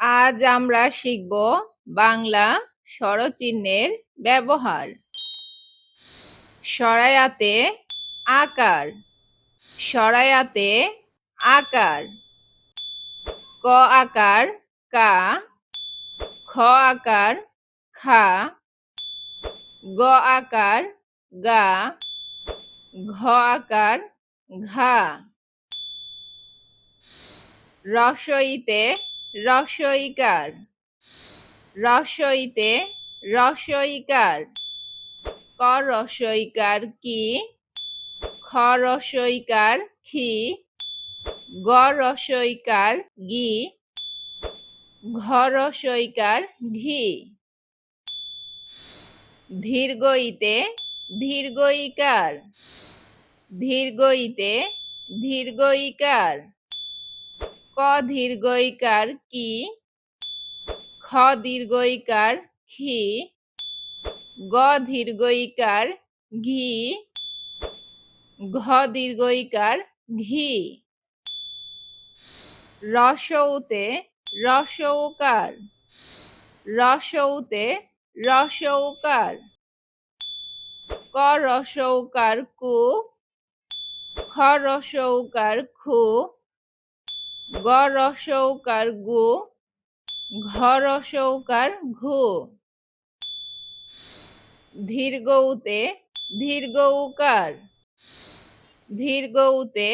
আজ আমরা শিখব বাংলা স্বরচিহ্নের ব্যবহার। সরায়াতে আকার সরায়াতে আকার। ক আকার, কা। খ আকার, খা। গ আকার, গা। ঘ আকার, ঘা। রসইতে রসইকার। রসইতে রসইকার। ক? রসইকার কি? খ রসইকার খি গ? রসইকার গি ঘ? রসইকার ঘি ধীর্ঘইতে দীর্ঘইকার দীর্ঘইতে দীর্ঘইকার ক দীর্ঘইকার কি? খ দীর্ঘইকার খি গ দীর্ঘইকার ঘি। ঘ দীর্ঘইকার ঘি। রসৌতে রসৌকার। রসৌতে রসৌকার। ক রসৌকার কু। খ রসৌকার খু। গ রসৌকার গু ঘ। রসৌকার ঘু দীর্ঘউকার ধীর্ঘউতে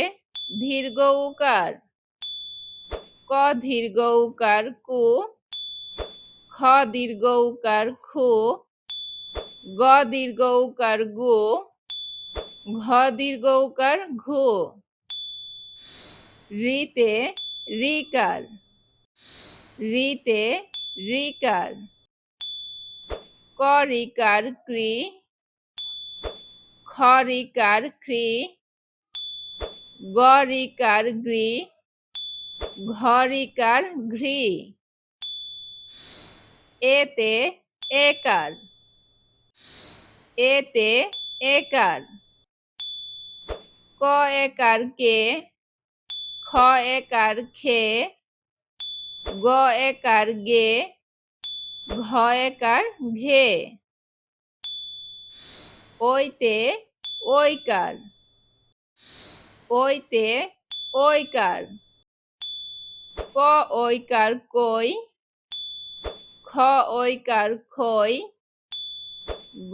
দীর্ঘউকার ক দীর্ঘউকার কু, খ দীর্ঘউকার খু, গ দীর্ঘউকার গু, ঘ দীর্ঘউকার ঘু। রিতে রিকার। রিতে রিকার। ক। রিকার ক্রি খ রিকার ক্রি গ গ্রি। ঘ রিকার ঘ্রি। এতে একার। এতে একার। ক একার কে। খ একার খে গ একার গে ঘ একার ঘে। ওইতে ওইকার ওইতে ওইকার ক ওইকার কই খ ওইকার খই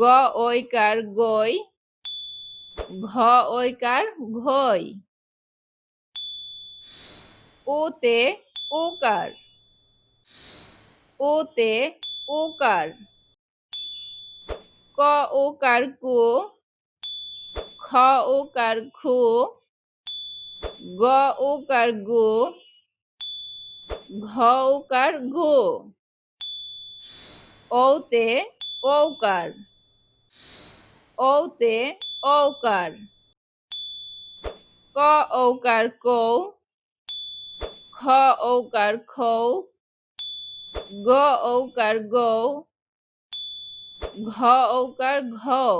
গ ওইকার গই ঘ ওইকার ঘই। ওতে ওকার। ওতে ওকার। ক ওকার কো। খ ওকার খু। গ ওকার গো। ঘ ওকার ঘু। ওতে ওকার ওতে ওকার ক ওকার কৌ খ ওকার খৌ গ ওকার গৌ ঘ ওকার ঘৌ